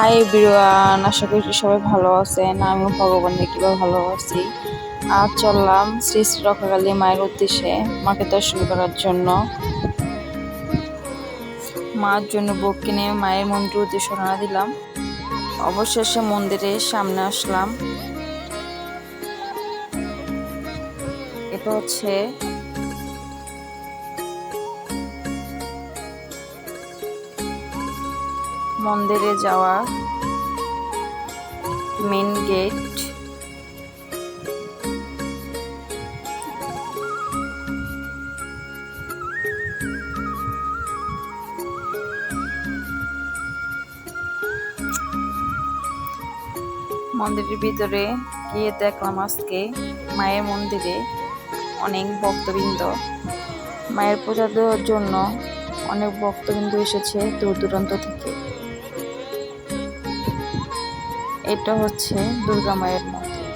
High বিরুয়ান আশা করি সবাই ভালো আছেন। আমিও ভগবানের কীভাবে ভালো আছি? আজ চললাম শ্রী শ্রী রক্ষাকালী মায়ের উদ্দেশ্যে মাকে দর্শন করার জন্য। মার জন্য বুক কিনে মায়ের মন্দির উদ্দেশ্যে রওনা দিলাম। অবশেষে মন্দিরের সামনে আসলাম। এটা হচ্ছে মন্দিরে যাওয়া মেন গেট মন্দিরের ভিতরে গিয়ে দেখলাম আজকে মায়ের মন্দিরে অনেক ভক্তবৃন্দ। মায়ের পূজা দেওয়ার জন্য অনেক ভক্তবৃন্দ এসেছে দূর দূরান্ত থেকে। এটা হচ্ছে দুর্গা মায়ের মন্দির।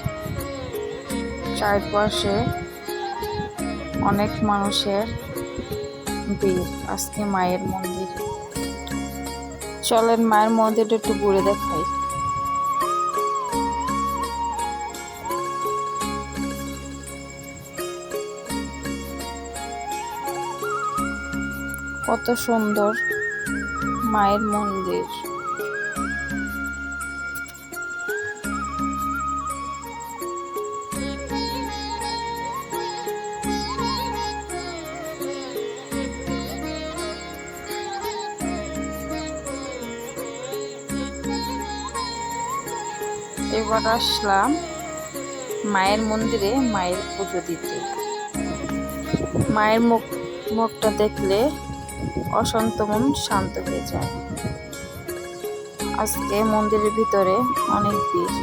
চারপাশে অনেক মানুষের ভিড় আজকে মায়ের মন্দির। চলেন মায়ের মন্দিরটা একটু ঘুরে দেখাই। কত সুন্দর মায়ের মন্দির। এবার আসলাম মায়ের মন্দিরে মায়ের পুজো দিতে। মায়ের মুখ, মুখটা দেখলে অশান্ত মন শান্ত হয়ে যায়। আজকে মন্দিরের ভিতরে অনেক ভিড়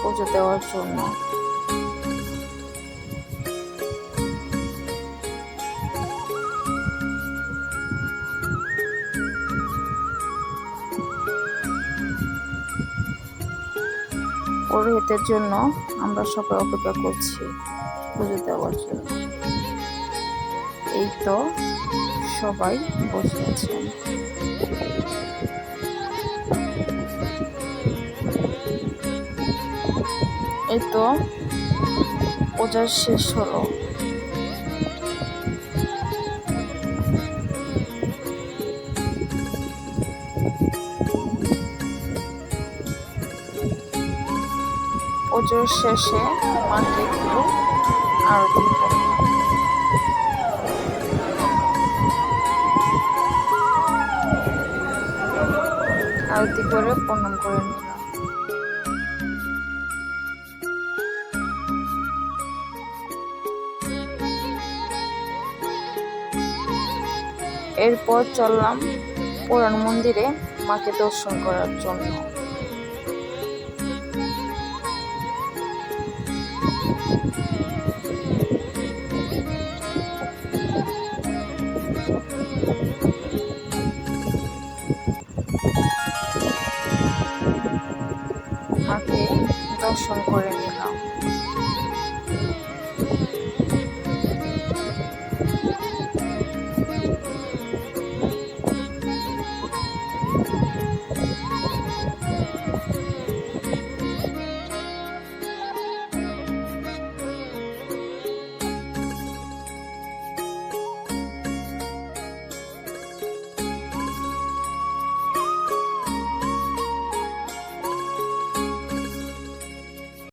পুজো দেওয়ার জন্য। পুরোহিতের জন্য আমরা সবাই অপেক্ষা করছি পুজো দেওয়ার জন্য। এই তো সবাই বসে আছেন। এই তো পূজা শেষ হলো। পুজোর শেষে মাকে একটু আরতি আরতি করে প্রণাম করে এরপর চললাম পুরাণ মন্দিরে মাকে দর্শন করার জন্য। 我也不知。